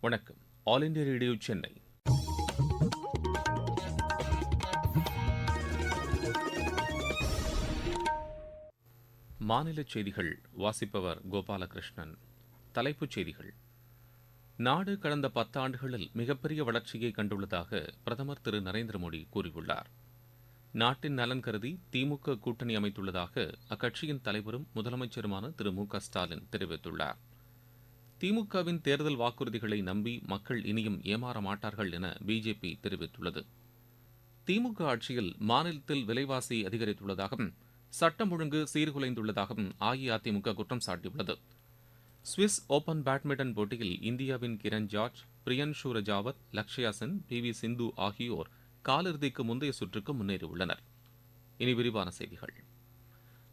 வணக்கம். All India Radio Chennai. மாநில செய்திகள் வாசிப்பவர் கோபாலகிருஷ்ணன். தலைப்புச் செய்திகள். நாடு கடந்த பத்தாண்டுகளில் மிகப்பெரிய வளர்ச்சியை கண்டுள்ளதாக பிரதமர் திரு நரேந்திர மோடி கூறியுள்ளார். நாட்டின் நலன் கருதி திமுக கூட்டணி அமைத்துள்ளதாக அக்கட்சியின் தலைவரும் முதலமைச்சருமான திரு மு க ஸ்டாலின் தெரிவித்துள்ளார். திமுகவின் தேர்தல் வாக்குறுதிகளை நம்பி மக்கள் இனியும் ஏமாற மாட்டார்கள் என பிஜேபி தெரிவித்துள்ளது. திமுக ஆட்சியில் மாநிலத்தில் விலைவாசி அதிகரித்துள்ளதாகவும் சட்டம் ஒழுங்கு சீர்குலைந்துள்ளதாகவும் அஇஅதிமுக குற்றம் சாட்டியுள்ளது. சுவிஸ் ஓபன் பேட்மிண்டன் போட்டியில் இந்தியாவின் Kiran George Priyanshu Rajawat Lakshya Sen P V Sindhu ஆகியோர் காலிறுதிக்கு முந்தைய சுற்றுக்கு முன்னேறியுள்ளனர். இனி விரிவான செய்திகள்.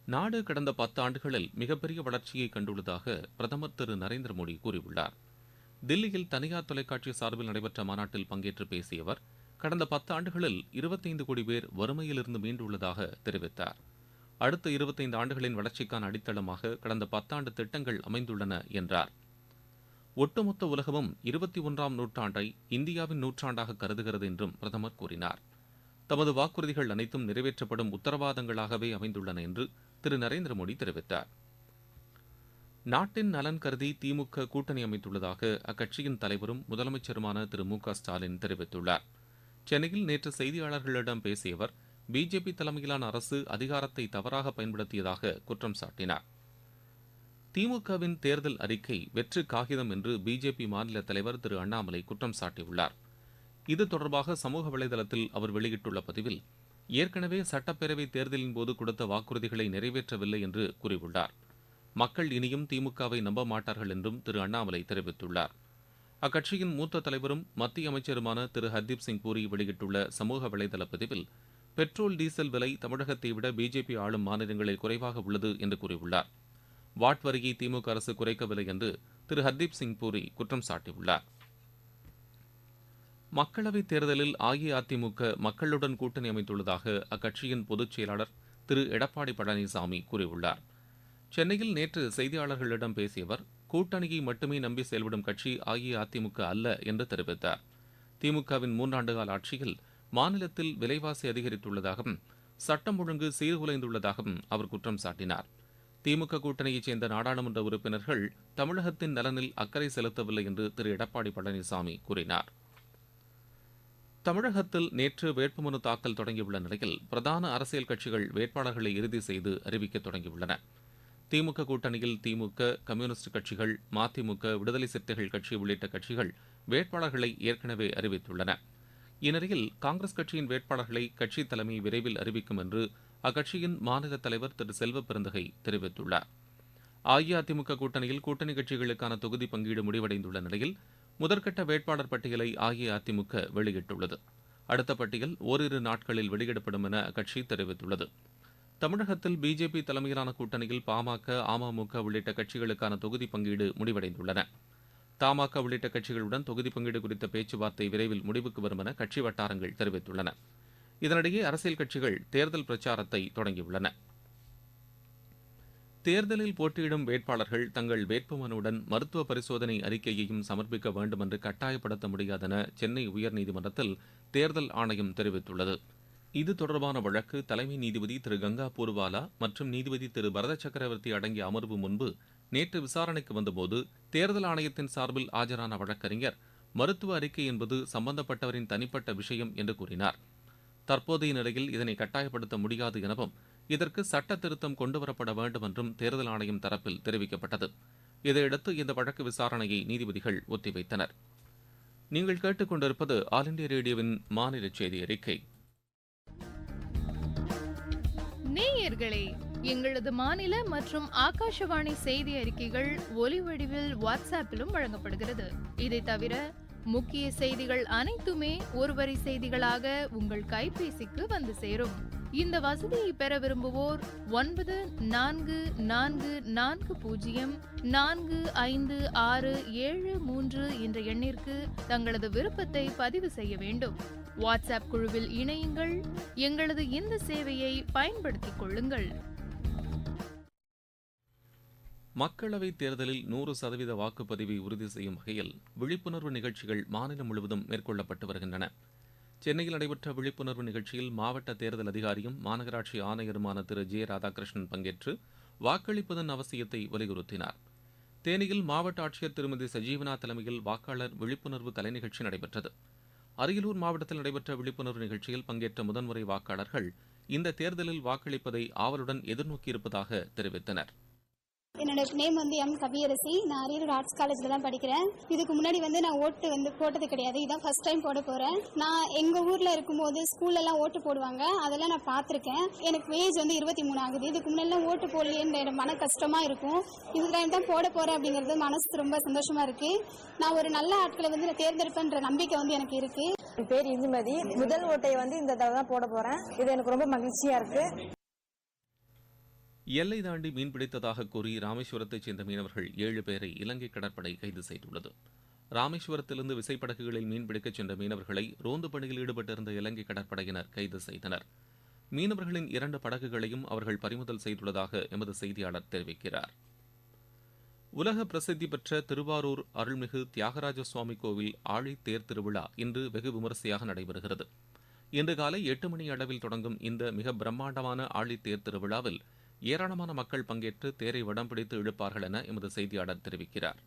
நாடு கடந்த பத்தாண்டுகளில் மிகப்பெரிய வளர்ச்சியை கண்டுள்ளதாக பிரதமர் திரு நரேந்திர மோடி கூறியுள்ளார். தில்லியில் தனியார் தொலைக்காட்சி சார்பில் நடைபெற்ற மாநாட்டில் பங்கேற்று பேசிய அவர் கடந்த பத்தாண்டுகளில் இருபத்தைந்து கோடி பேர் வறுமையிலிருந்து மீண்டுள்ளதாக தெரிவித்தார். அடுத்த இருபத்தைந்து ஆண்டுகளின் வளர்ச்சிக்கான அடித்தளமாக கடந்த பத்தாண்டு திட்டங்கள் அமைந்துள்ளன என்றார். ஒட்டுமொத்த உலகமும் இருபத்தி ஒன்றாம் நூற்றாண்டை இந்தியாவின் நூற்றாண்டாக கருதுகிறது என்றும் பிரதமர் கூறினார். தமது வாக்குறுதிகள் அனைத்தும் நிறைவேற்றப்படும் உத்தரவாதங்களாகவே அமைந்துள்ளன என்று திரு நரேந்திர மோடி தெரிவித்தார். நாட்டின் நலன் கருதி திமுக கூட்டணி அமைத்துள்ளதாக அக்கட்சியின் தலைவரும் முதலமைச்சருமான திரு மு க ஸ்டாலின் தெரிவித்துள்ளார். சென்னையில் நேற்று செய்தியாளர்களிடம் பேசிய அவர் பிஜேபி தலைமையிலான அரசு அதிகாரத்தை தவறாக பயன்படுத்தியதாக குற்றம் சாட்டினார். திமுகவின் தேர்தல் அறிக்கை வெற்று காகிதம் என்று பிஜேபி மாநில தலைவர் திரு அண்ணாமலை குற்றம் சாட்டியுள்ளார். இது தொடர்பாக சமூக வலைதளத்தில் அவர் வெளியிட்டுள்ள பதிவில் ஏற்கனவே சட்டப்பேரவை தேர்தலின் போது கொடுத்த வாக்குறுதிகளை நிறைவேற்றவில்லை என்று கூறியுள்ளார். மக்கள் இனியும் திமுகவை நம்ப மாட்டார்கள் என்றும் திரு. அண்ணாமலை தெரிவித்துள்ளார். அக்கட்சியின் மூத்த தலைவரும் மத்திய அமைச்சருமான திரு. ஹர்தீப் சிங் பூரி வெளியிட்டுள்ள சமூக வலைதள பதிவில் பெட்ரோல் டீசல் விலை தமிழகத்தை விட பிஜேபி ஆளும் மாநிலங்களில் குறைவாக உள்ளது என்று கூறியுள்ளார். வாட் வரியை திமுக அரசு குறைக்கவில்லை என்று திரு. ஹர்தீப் சிங் பூரி குற்றம் சாட்டியுள்ளார். மக்களவைத் தேர்தலில் அஇஅதிமுக மக்களுடன் கூட்டணி அமைத்துள்ளதாக அக்கட்சியின் பொதுச் செயலாளர் திரு. எடப்பாடி பழனிசாமி கூறியுள்ளார். சென்னையில் நேற்று செய்தியாளர்களிடம் பேசிய அவர் கூட்டணியை மட்டுமே நம்பி செயல்படும் கட்சி அஇஅதிமுக அல்ல என்று தெரிவித்தார். திமுகவின் மூன்றாண்டுகால ஆட்சியில் மாநிலத்தில் விலைவாசி அதிகரித்துள்ளதாகவும் சட்டம் ஒழுங்கு சீர்குலைந்துள்ளதாகவும் அவர் குற்றம் சாட்டினார். திமுக கூட்டணியைச் சேர்ந்த நாடாளுமன்ற உறுப்பினர்கள் தமிழகத்தின் நலனில் அக்கறை செலுத்தவில்லை என்று திரு. எடப்பாடி பழனிசாமி கூறினார். தமிழகத்தில் நேற்று வேட்புமனு தாக்கல் தொடங்கியுள்ள நிலையில் பிரதான அரசியல் கட்சிகள் வேட்பாளர்களை இறுதி செய்து அறிவிக்க தொடங்கியுள்ளன. திமுக கூட்டணியில் திமுக கம்யூனிஸ்ட் கட்சிகள் மதிமுக விடுதலை சிறுத்தைகள் கட்சி உள்ளிட்ட கட்சிகள் வேட்பாளர்களை ஏற்கனவே அறிவித்துள்ளன. இந்நிலையில் காங்கிரஸ் கட்சியின் வேட்பாளர்களை கட்சி தலைமை விரைவில் அறிவிக்கும் என்று அக்கட்சியின் மாநில தலைவர் திரு செல்வ பெருந்தகை தெரிவித்துள்ளார். அஇஅதிமுக கூட்டணியில் கூட்டணி கட்சிகளுக்கான தொகுதி பங்கீடு முடிவடைந்துள்ள நிலையில் முதற்கட்ட வேட்பாளர் பட்டியலை அஇஅதிமுக வெளியிட்டுள்ளது. அடுத்த பட்டியல் ஓரிரு நாட்களில் வெளியிடப்படும் என அக்கட்சி தெரிவித்துள்ளது. தமிழகத்தில் பிஜேபி தலைமையிலான கூட்டணியில் பாமக அமமுக உள்ளிட்ட கட்சிகளுக்கான தொகுதி பங்கீடு முடிவடைந்துள்ளன. தமாக உள்ளிட்ட கட்சிகளுடன் தொகுதி பங்கீடு குறித்த பேச்சுவார்த்தை விரைவில் முடிவுக்கு வரும் என கட்சி வட்டாரங்கள் தெரிவித்துள்ளன. இதனிடையே அரசியல் கட்சிகள் தேர்தல் பிரச்சாரத்தை தொடங்கியுள்ளன. தேர்தலில் போட்டியிடும் வேட்பாளர்கள் தங்கள் வேட்புமனுடன் மருத்துவ பரிசோதனை அறிக்கையையும் சமர்ப்பிக்க வேண்டும் என்று கட்டாயப்படுத்த முடியாதென சென்னை உயர்நீதிமன்றத்தில் தேர்தல் ஆணையம் தெரிவித்துள்ளது. இது தொடர்பான வழக்கு தலைமை நீதிபதி திரு. கங்கா பூர்வாலா மற்றும் நீதிபதி திரு. பரத சக்கரவர்த்தி அடங்கிய அமர்வு முன்பு நேற்று விசாரணைக்கு வந்தபோது தேர்தல் ஆணையத்தின் சார்பில் ஆஜரான வழக்கறிஞர் மருத்துவ அறிக்கை என்பது சம்பந்தப்பட்டவரின் தனிப்பட்ட விஷயம் என்று கூறினார். தற்போதைய நிலையில் இதனை கட்டாயப்படுத்த முடியாது எனவும் இதற்கு சட்ட திருத்தம் கொண்டுவரப்பட வேண்டும் என்றும் தேர்தல் ஆணையம் தரப்பில் தெரிவிக்கப்பட்டது. இதையடுத்து இந்த வழக்கு விசாரணையை நீதிபதிகள் ஒத்திவைத்தனர். நீங்கள் கேட்டுக்கொண்டிருப்பது ஆல் இண்டியா ரேடியோவின் மாநில செய்தி அறிக்கை. நேயர்களே எங்களது மாநில மற்றும் ஆகாஷவாணி செய்தி அறிக்கைகள் ஒலி வடிவில் வாட்ஸ்அப்பிலும் வழங்கப்படுகிறது. இதை தவிர முக்கிய செய்திகள் அனைத்துமே ஒருவரி செய்திகளாக உங்கள் கைபேசிக்கு வந்து சேரும். இந்த வசதியை பெற விரும்புவோர் ஒன்பது நான்கு நான்கு நான்கு பூஜ்ஜியம் நான்கு ஐந்து ஆறு ஏழு மூன்று என்ற எண்ணிற்கு தங்களது விருப்பத்தை பதிவு செய்ய வேண்டும். வாட்ஸ்அப் குழுவில் இணையுங்கள். எங்களது இந்த சேவையை பயன்படுத்திக் கொள்ளுங்கள். மக்களவைத் தேர்தலில் நூறு சதவீத வாக்குப்பதிவை உறுதி செய்யும் வகையில் விழிப்புணர்வு நிகழ்ச்சிகள் மாநிலம் முழுவதும் மேற்கொள்ளப்பட்டு வருகின்றன. சென்னையில் நடைபெற்ற விழிப்புணர்வு நிகழ்ச்சியில் மாவட்ட தேர்தல் அதிகாரியும் மாநகராட்சி ஆணையருமான திரு. ஜே. ராதாகிருஷ்ணன் பங்கேற்று வாக்களிப்பதன் அவசியத்தை வலியுறுத்தினார். தேனியில் மாவட்ட ஆட்சியர் திருமதி சஜீவனா தலைமையில் வாக்காளர் விழிப்புணர்வு கலை நிகழ்ச்சி நடைபெற்றது. அரியலூர் மாவட்டத்தில் நடைபெற்ற விழிப்புணர்வு நிகழ்ச்சியில் பங்கேற்ற முதன்முறை வாக்காளர்கள் இந்த தேர்தலில் வாக்களிப்பதை ஆவலுடன் எதிர்நோக்கியிருப்பதாக தெரிவித்தனர். என்னோட நேம் வந்து எம் கவியரசி. நான் அரியலூர் ஆர்ட்ஸ் காலேஜில் தான் படிக்கிறேன். இதுக்கு முன்னாடி வந்து நான் ஓட்டு வந்து போட்டது கிடையாது. இதான் ஃபர்ஸ்ட் டைம் போட போகிறேன் நான் எங்கள் ஊரில் இருக்கும்போது ஸ்கூல்லலாம் ஓட்டு போடுவாங்க. அதெல்லாம் நான் பார்த்துருக்கேன். எனக்கு ஏஜ் வந்து இருபத்தி மூணு ஆகுது. இதுக்கு முன்னாடிலாம் ஓட்டு போடலையேன்ற மன கஷ்டமாக இருக்கும். இந்த டைம் தான் போட போகிறேன் அப்படிங்கிறது மனசு ரொம்ப சந்தோஷமாக இருக்குது நான் ஒரு நல்ல ஆட்களை வந்து நான் தேர்ந்தெடுப்பேன்ற நம்பிக்கை வந்து எனக்கு இருக்குது என் பேர் இந்துமதி முதல் ஓட்டை வந்து இந்த தடவை தான் போட போறேன். இது எனக்கு ரொம்ப மகிழ்ச்சியா இருக்கு. எல்லை தாண்டி மீன்பிடித்ததாக கூறி ராமேஸ்வரத்தைச் சேர்ந்த மீனவர்கள் ஏழு பேரை இலங்கை கடற்படை கைது செய்துள்ளது. ராமேஸ்வரத்திலிருந்து விசைப்படகுகளில் மீன்பிடிக்கச் சென்ற மீனவர்களை ரோந்து பணியில் ஈடுபட்டிருந்த இலங்கை கடற்படையினர் கைது செய்தனர். மீனவர்களின் இரண்டு படகுகளையும் அவர்கள் பறிமுதல் செய்துள்ளதாக எமது செய்தியாளர் தெரிவிக்கிறார். உலக பிரசித்தி பெற்ற திருவாரூர் அருள்மிகு தியாகராஜ சுவாமி கோவில் ஆழி தேர் திருவிழா இன்று வெகு விமரிசையாக நடைபெறுகிறது. இன்று காலை எட்டு மணி அளவில் தொடங்கும் இந்த மிக பிரம்மாண்டமான ஆழி தேர் திருவிழாவில் ஏராளமான மக்கள் பங்கேற்று தேரை வடம் பிடித்து இழுப்பார்கள் என எமது செய்தியாளர் தெரிவிக்கிறார்.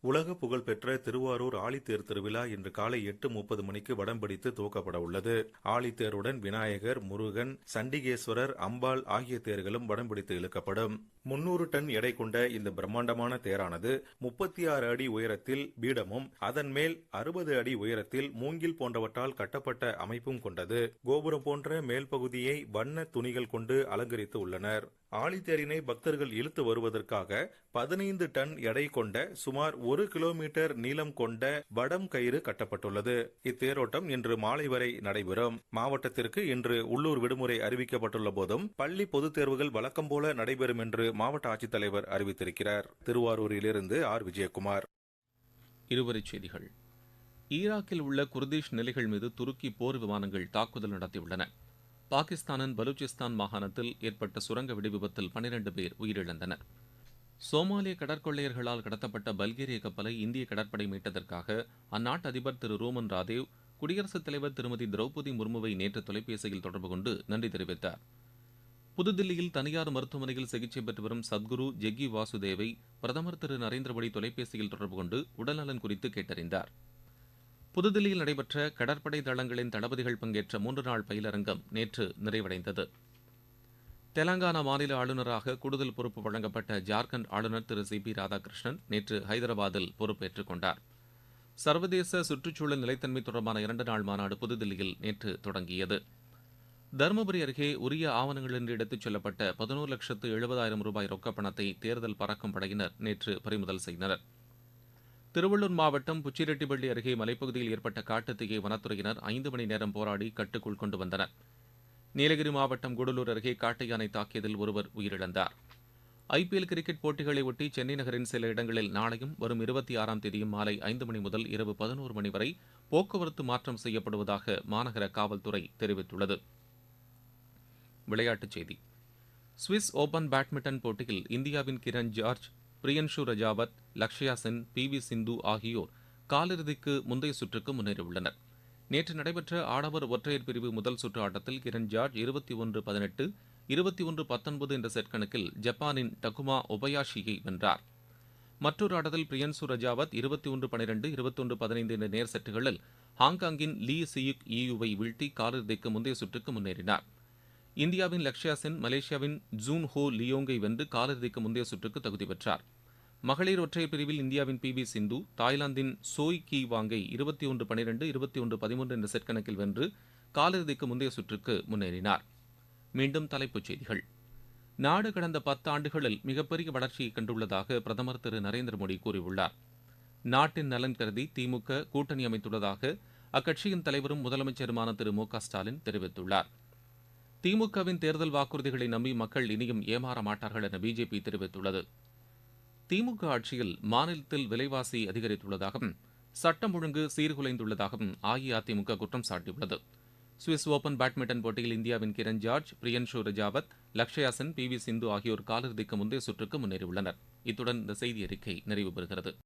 உலக புகழ்பெற்ற திருவாரூர் ஆழித்தேர் திருவிழா இன்று காலை எட்டு முப்பது மணிக்கு வடம்பிடித்து துவக்கப்பட உள்ளது. ஆழித்தேருடன் விநாயகர் முருகன் சண்டிகேஸ்வரர் அம்பாள் ஆகிய தேர்களும் வடம்பிடித்து இழுக்கப்படும். முன்னூறு டன் எடை கொண்ட இந்த பிரம்மாண்டமான தேரானது முப்பத்தி ஆறு அடி உயரத்தில் பீடமும் அதன் மேல் அறுபது அடி உயரத்தில் மூங்கில் போன்றவற்றால் கட்டப்பட்ட அமைப்பும் கொண்டது. கோபுரம் போன்ற மேல் பகுதியை வண்ண துணிகள் கொண்டு அலங்கரித்து உள்ளனர். ஆழித்தேரினை பக்தர்கள் இழுத்து வருவதற்காக பதினைந்து டன் எடை கொண்ட சுமார் ஒரு கிலோமீட்டர் நீளம் கொண்ட வடம் கயிறு கட்டப்பட்டுள்ளது. இத்தேரோட்டம் இன்று மாலை வரை நடைபெறும். மாவட்டத்திற்கு இன்று உள்ளூர் விடுமுறை அறிவிக்கப்பட்டுள்ள போதும் பள்ளி பொதுத் தேர்வுகள் வழக்கம் போல நடைபெறும் என்று மாவட்ட ஆட்சித்தலைவர் அறிவித்திருக்கிறார். திருவாரூரிலிருந்து ஆர். விஜயகுமார். இருவரிச் செய்திகள். ஈராக்கில் உள்ள குர்திஷ் நிலைகள் மீது துருக்கி போர் விமானங்கள் தாக்குதல் நடத்தியுள்ளன. பாகிஸ்தானின் பலூச்சிஸ்தான் மாகாணத்தில் ஏற்பட்ட சுரங்க வெடிவிபத்தில் பனிரண்டு பேர் உயிரிழந்தனர். சோமாலிய கடற்கொள்ளையர்களால் கடத்தப்பட்ட பல்கேரிய கப்பலை இந்திய கடற்படை மீட்டதற்காக அந்நாட்டு அதிபர் திரு ரோமன் ராதேவ் குடியரசுத் தலைவர் திருமதி திரௌபதி முர்முவை நேற்று தொலைபேசியில் தொடர்பு கொண்டு நன்றி தெரிவித்தார். புதுதில்லியில் தனியார் மருத்துவமனையில் சிகிச்சை பெற்று வரும் சத்குரு ஜெக்கி வாசுதேவை பிரதமர் திரு நரேந்திர மோடி தொலைபேசியில் தொடர்பு கொண்டு உடல்நலன் குறித்து கேட்டறிந்தார். புதுதில்லியில் நடைபெற்ற கடற்படை தளங்களின் தளபதிகள் பங்கேற்ற மூன்று நாள் பயிலரங்கம் நேற்று நிறைவடைந்தது. தெலங்கானா மாநில ஆளுநராக கூடுதல் பொறுப்பு வழங்கப்பட்ட ஜார்க்கண்ட் ஆளுநர் திரு சி பி ராதாகிருஷ்ணன் நேற்று ஹைதராபாத்தில் பொறுப்பேற்றுக் கொண்டார். சர்வதேச சுற்றுச்சூழல் நிலைத்தன்மை தொடர்பான இரண்டு நாள் மாநாடு புதுதில்லியில் நேற்று தொடங்கியது. தருமபுரி அருகே உரிய ஆவணங்களின்றி எடுத்துச் செல்லப்பட்ட பதினோரு லட்சத்து எழுபதாயிரம் ரூபாய் ரொக்க பணத்தை தேர்தல் பறக்கும் படையினர் நேற்று பறிமுதல் செய்தனர். திருவள்ளூர் மாவட்டம் புச்சிரெட்டிப்பள்ளி அருகே மலைப்பகுதியில் ஏற்பட்ட காட்டுத்தீயை வனத்துறையினர் ஐந்து மணி நேரம் போராடி கட்டுக்குள் கொண்டு வந்தனர். நீலகிரி மாவட்டம் கூடலூர் அருகே காட்டு யானை தாக்கியதில் ஒருவர் உயிரிழந்தார். ஐபிஎல் கிரிக்கெட் போட்டிகளை ஒட்டி சென்னை நகரின் சில இடங்களில் நாளையும் வரும் இருபத்தி ஆறாம் தேதியும் மாலை ஐந்து மணி முதல் இரவு பதினோரு மணி வரை போக்குவரத்து மாற்றம் செய்யப்படுவதாக மாநகர காவல்துறை தெரிவித்துள்ளது. விளையாட்டுச் செய்தி. சுவிஸ் ஓபன் பேட்மிண்டன் போட்டியில் இந்தியாவின் Kiran George Priyanshu Rajawat Lakshya Sen P V Sindhu ஆகியோர் காலிறுதிக்கு முந்தைய சுற்றுக்கு முன்னேறியுள்ளனர். நேற்று நடைபெற்ற ஆடவர் ஒற்றையர் பிரிவு முதல் சுற்று ஆட்டத்தில் கிரண் ஜார்ஜ் இருபத்தி ஒன்று பதினெட்டு இருபத்தி ஒன்று பத்தொன்பது என்ற செட் கணக்கில் ஜப்பானின் டகுமா ஒபயாஷியை வென்றார். மற்றொரு ஆட்டத்தில் பிரியன்சு ரஜாவத் இருபத்தி ஒன்று பனிரெண்டு இருபத்தொன்று பதினைந்து என்ற நேர் செட்டுகளில் ஹாங்காங்கின் லீ சியுக் ஈயுவை வீழ்த்தி காலிறுதிக்கு முந்தைய சுற்றுக்கு முன்னேறினார். இந்தியாவின் லக்ஷயா சென் மலேசியாவின் ஜூன் ஹோ லியோங்கை வென்று காலிறுதிக்கு முந்தைய சுற்றுக்கு தகுதி பெற்றார். மகளிர் ஒற்றையர் பிரிவில் இந்தியாவின் பி வி சிந்து தாய்லாந்தின் சோய் கீ வாங்கை இருபத்தி ஒன்று பனிரெண்டு இருபத்தி ஒன்று பதிமூன்று என்ற செட் கணக்கில் வென்று காலிறுதிக்கு முந்தைய சுற்றுக்கு முன்னேறினார். மீண்டும் தலைப்புச் செய்திகள். நாடு கடந்த பத்து ஆண்டுகளில் மிகப்பெரிய வளர்ச்சியை கண்டுள்ளதாக பிரதமர் திரு நரேந்திர மோடி கூறியுள்ளார். நாட்டின் நலன் கருதி திமுக கூட்டணி அமைத்துள்ளதாக அக்கட்சியின் தலைவரும் முதலமைச்சருமான திரு மு க ஸ்டாலின் தெரிவித்துள்ளார். திமுகவின் தேர்தல் வாக்குறுதிகளை நம்பி மக்கள் இனியும் ஏமாற மாட்டார்கள் என பிஜேபி தெரிவித்துள்ளது. திமுக ஆட்சியில் மாநிலத்தில் விலைவாசி அதிகரித்துள்ளதாகவும் சட்டம் ஒழுங்கு சீர்குலைந்துள்ளதாகவும் அஇஅதிமுக குற்றம் சாட்டியுள்ளது. சுவிஸ் ஓபன் பேட்மிண்டன் போட்டியில் இந்தியாவின் Kiran George Priyanshu Rajawat Lakshya Sen P V Sindhu ஆகியோர் காலிறுதிக்கு முந்தைய சுற்றுக்கு முன்னேறியுள்ளனர். இத்துடன் இந்த செய்தி அறிக்கை நிறைவு பெறுகிறது.